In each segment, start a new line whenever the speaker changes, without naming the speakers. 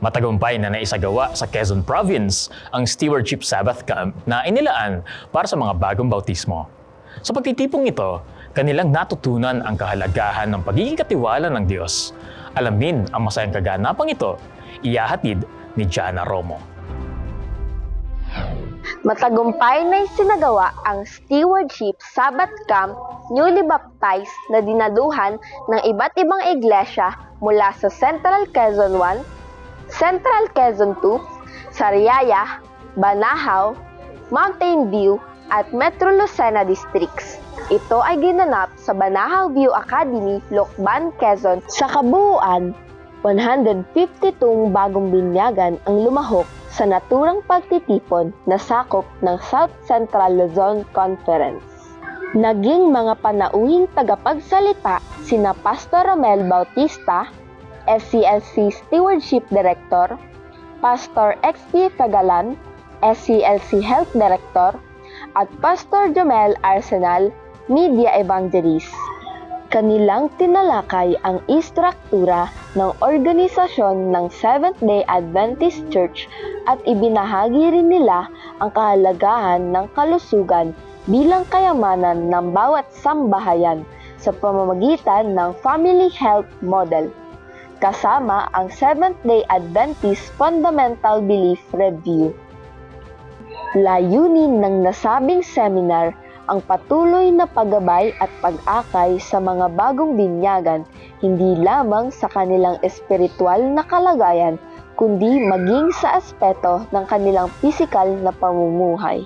Matagumpay na naisagawa sa Quezon Province ang Stewardship Sabbath Camp na inilaan para sa mga bagong bautismo. Sa pagtitipong ito, kanilang natutunan ang kahalagahan ng pagiging katiwala ng Diyos. Alamin ang masayang kaganapang ito, iyahatid ni Jana Romo.
Matagumpay na isinagawa ang Stewardship Sabbath Camp newly baptized na dinaduhan ng iba't ibang iglesia mula sa Central Quezon 1, Central Quezon 2, Sariaya, Banahaw, Mountain View at Metro Lucena Districts. Ito ay ginanap sa Banahaw View Academy, Lokban, Quezon. Sa kabuuan, 152 bagong binyagan ang lumahok sa naturang pagtitipon na sakop ng South Central Luzon Conference. Naging mga panauhing tagapagsalita sina Pastor Romel Bautista, SCLC Stewardship Director, Pastor XP Fagalan, SCLC Health Director, at Pastor Jomel Arsenal, Media Evangelist. Kanilang tinalakay ang istruktura ng organisasyon ng Seventh-day Adventist Church at ibinahagi rin nila ang kahalagahan ng kalusugan bilang kayamanan ng bawat sambahayan sa pamamagitan ng Family Health Model kasama ang Seventh-day Adventist Fundamental Belief Review. Layunin ng nasabing seminar ang patuloy na paggabay at pag-akay sa mga bagong binyagan, hindi lamang sa kanilang espiritual na kalagayan, kundi maging sa aspeto ng kanilang pisikal na pamumuhay.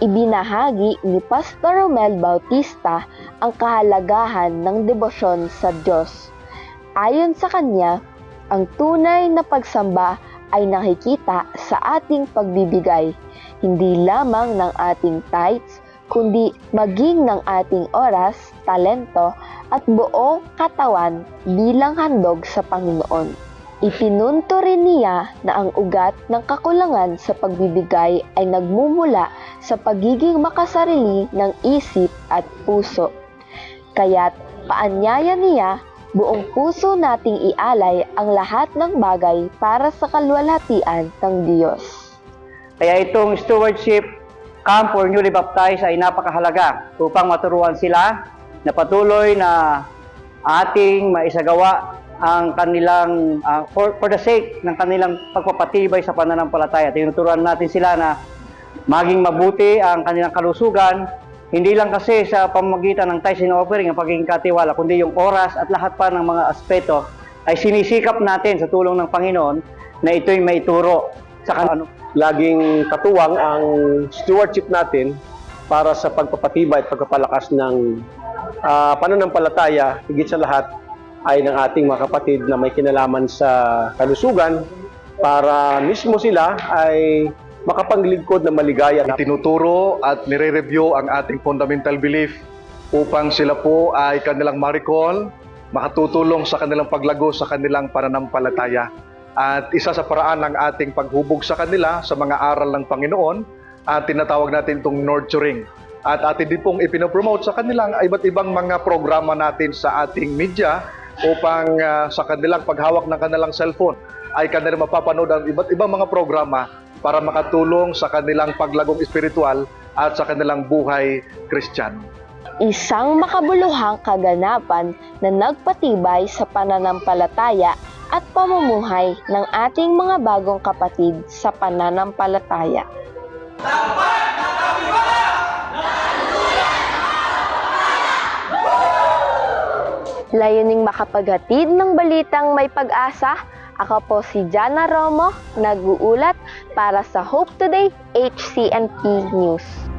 Ibinahagi ni Pastor Romel Bautista ang kahalagahan ng debosyon sa Diyos. Ayon sa kanya, ang tunay na pagsamba ay nakikita sa ating pagbibigay, hindi lamang ng ating tithes, kundi maging ng ating oras, talento, at buong katawan bilang handog sa Panginoon. Ipinunto rin niya na ang ugat ng kakulangan sa pagbibigay ay nagmumula sa pagiging makasarili ng isip at puso. Kaya't paanyaya niya buong puso nating ialay ang lahat ng bagay para sa kalwalhatian ng Diyos.
Kaya itong stewardship camp for newly baptized ay napakahalaga upang maturuan sila na patuloy na ating maisagawa ang kanilang ah, for, for the sake ng kanilang pagpapatibay sa pananampalataya. Tinuturuan natin sila na maging mabuti ang kanilang kalusugan, hindi lang kasi sa pamamagitan ng and offering ang pagiging katiwala, kundi yung oras at lahat pa ng mga aspeto ay sinisikap natin sa tulong ng Panginoon na ito'y maituro sa kan- ano,
laging katuwang ang stewardship natin para sa pagpapatibay at pagpapalakas ng ah, pananampalataya, higit sa lahat ay ng ating mga kapatid na may kinalaman sa kalusugan para mismo sila ay makapaglingkod na maligaya.
tinuturo at nire-review ang ating fundamental belief upang sila po ay kanilang ma-recall, makatutulong sa kanilang paglago sa kanilang pananampalataya. At isa sa paraan ng ating paghubog sa kanila sa mga aral ng Panginoon, at tinatawag natin itong nurturing. At atin din pong ipinopromote sa kanilang iba't ibang mga programa natin sa ating media upang ah, sa kanilang paghawak ng kanilang cellphone ay kanilang mapapanood ang iba't ibang mga programa para makatulong sa kanilang paglagong espiritual at sa kanilang buhay Kristiyano.
Isang makabuluhang kaganapan na nagpatibay sa pananampalataya at pamumuhay ng ating mga bagong kapatid sa pananampalataya. Layuning makapaghatid ng balitang may pag-asa, ako po si Jana Romo, nag-uulat para sa Hope Today HCNP News.